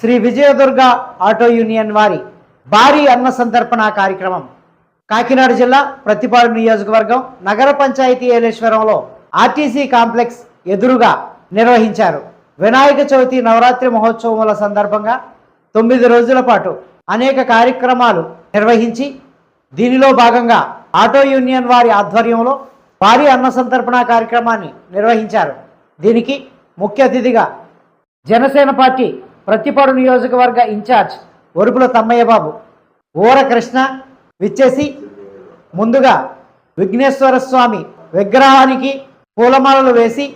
Shri Vijayadurga auto union వారి భారీ అన్న సంతర్పణ కార్యక్రమం. కాకినాడ జిల్లా ప్రతిపాడు నియోజకవర్గం నగర పంచాయతీ ఏలేశ్వరంలో ఆర్టీసీ కాంప్లెక్స్ ఎదురుగా నిర్వహించారు. వినాయక చవితి నవరాత్రి మహోత్సవముల సందర్భంగా తొమ్మిది రోజుల పాటు అనేక కార్యక్రమాలు నిర్వహించి దీనిలో భాగంగా ఆటో యూనియన్ వారి ఆధ్వర్యంలో భారీ అన్న సంతర్పణ కార్యక్రమాన్ని నిర్వహించారు. దీనికి ముఖ్య అతిథిగా జనసేన పార్టీ ప్రతిపాడు నియోజకవర్గ ఇన్ఛార్జ్ ఒరుపుల తమ్మయ్య బాబు. ఊర కృష్ణ విచ్చేసి ముందుగా విఘ్నేశ్వర స్వామి విగ్రహానికి పూలమాలలు వేసి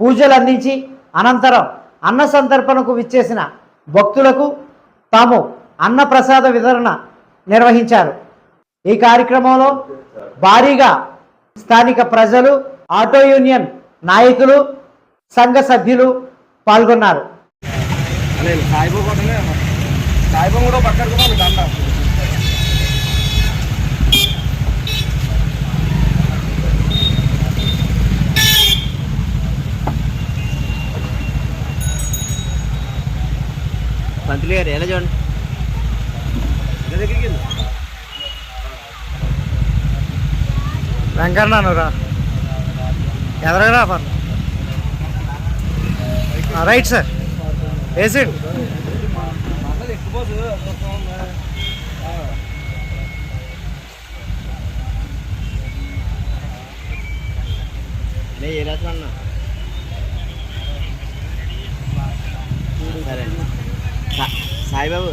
పూజలు అందించి అనంతరం అన్న సంతర్పణకు విచ్చేసిన భక్తులకు తాము అన్నప్రసాద వితరణ నిర్వహించారు. ఈ కార్యక్రమంలో భారీగా స్థానిక ప్రజలు ఆటో యూనియన్ నాయకులు సంఘ సభ్యులు పాల్గొన్నారు. లేదు సాయిబాబు కూడా సాయిబాబు కూడా పక్కన కూడా దండ. పంతులు గారు ఎలా చూడండి? దగ్గరికి వెళ్ళు. వెంకన్నరా ఎదరగా రైట్ సార్. వేసేయండి సరే సా- సాయిబాబు.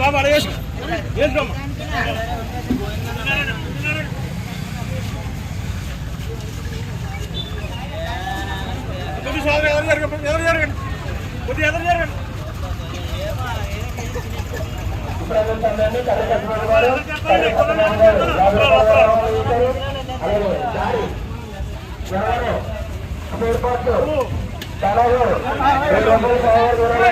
బాబా అలా వేసు. వేసుకోమ్మా. కొద్దిగా ఎదురు జరగండి, ఎదురు జరగండి. ఎదురు జరగండి.